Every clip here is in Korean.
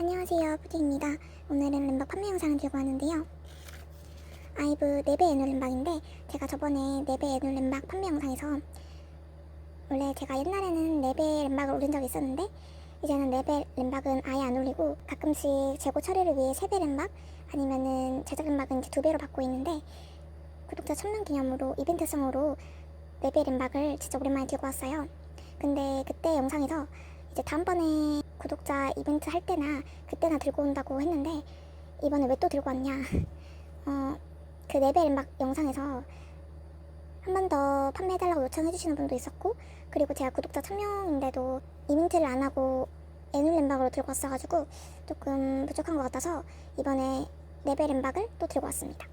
안녕하세요 푸딩입니다. 오늘은 램박 판매 영상을 들고 왔는데요. 아이브 4배 애놀 램박인데 제가 저번에 4배 애놀 램박 판매 영상에서 원래 제가 옛날에는 4배 램박을 올린 적이 있었는데 이제는 4배 램박은 아예 안 올리고 가끔씩 재고 처리를 위해 3배 램박 아니면은 제작 램박은 이제 2배로 받고 있는데 구독자 1000명 기념으로 이벤트성으로 4배 램박을 진짜 오랜만에 들고 왔어요. 근데 그때 영상에서 이제 다음번에 구독자 이벤트 할 때나 그때나 들고 온다고 했는데 이번에 왜 또 들고 왔냐? 어, 그 네벨 엠박 영상에서 한 번 더 판매해달라고 요청해주시는 분도 있었고 그리고 제가 구독자 1000명인데도 이벤트를 안 하고 애놀 엠박으로 들고 왔어가지고 조금 부족한 것 같아서 이번에 네벨 엠박을 또 들고 왔습니다.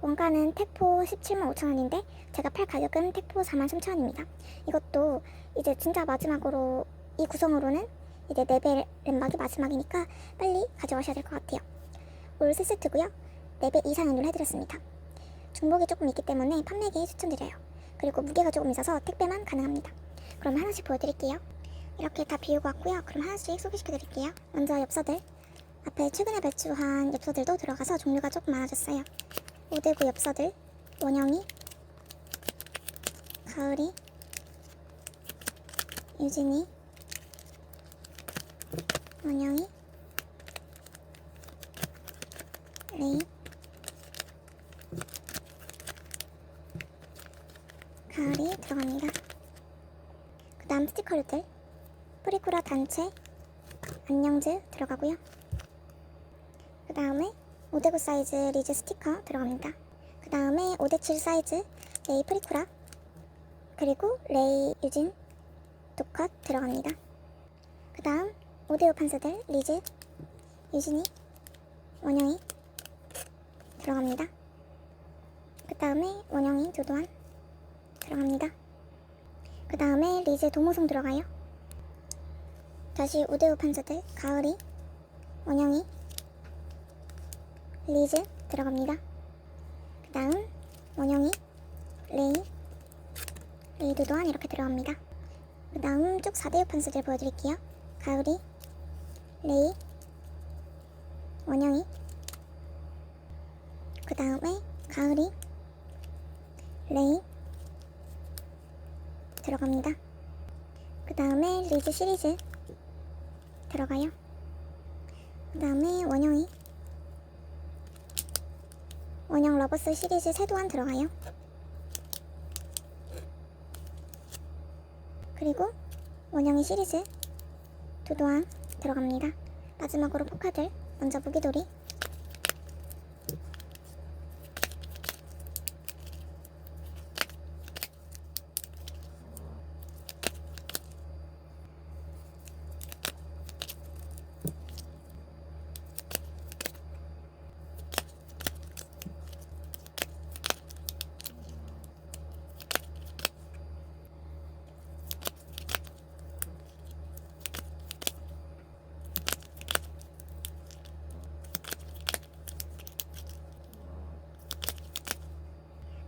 원가는 택포 17만 5천원인데 제가 팔 가격은 택포 4만 3천원입니다. 이것도 이제 진짜 마지막으로 이 구성으로는 이제 네배 램박이 마지막이니까 빨리 가져가셔야 될 것 같아요. 올 세세트고요. 4배 이상 연율 해드렸습니다. 중복이 조금 있기 때문에 판매기에 추천드려요. 그리고 무게가 조금 있어서 택배만 가능합니다. 그럼 하나씩 보여드릴게요. 이렇게 다 비우고 왔고요. 그럼 하나씩 소개시켜드릴게요. 먼저 엽서들. 앞에 최근에 발주한 엽서들도 들어가서 종류가 조금 많아졌어요. 오대구 엽서들, 원영이, 가을이, 유진이, 원영이, 레이, 가을이 들어갑니다. 그 다음 스티커들, 프리쿠라 단체, 안녕즈 들어가고요. 그 다음에 5대9 사이즈 리즈 스티커 들어갑니다. 그 다음에 5대7 사이즈 레이 프리쿠라, 그리고 레이 유진, 두컷 들어갑니다. 그 다음 오디오 판서들 리즈, 유진이, 원영이 들어갑니다. 그 다음에 원영이 조도한 들어갑니다. 그 다음에 리즈 도모송 들어가요. 다시 오디오 판서들 가을이, 원영이, 리즈 들어갑니다. 그 다음 원영이, 레이, 레이 도도한 이렇게 들어갑니다. 그 다음 쭉 4대6 판수들 보여드릴게요. 가을이, 레이, 원영이, 그 다음에 가을이, 레이, 들어갑니다. 그 다음에 리즈 시리즈. 들어가요. 그 다음에 원영이, 원영 러버스 시리즈 세도안 들어가요. 그리고 원영이 시리즈. 도도함 들어갑니다. 마지막으로 포카들 먼저 무기돌이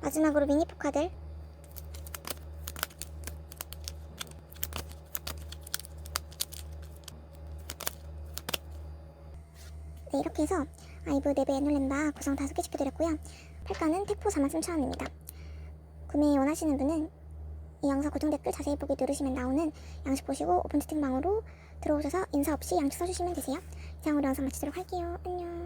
마지막으로 미니 포카들. 네 이렇게 해서 아이브 4배 애놀렌바 구성 5개 시켜드렸고요. 팔가는 택포 43,000원입니다. 구매 원하시는 분은 이 영상 고정 댓글 자세히 보기 누르시면 나오는 양식 보시고 오픈 채팅방으로 들어오셔서 인사 없이 양식 써주시면 되세요. 이상으로 영상 마치도록 할게요. 안녕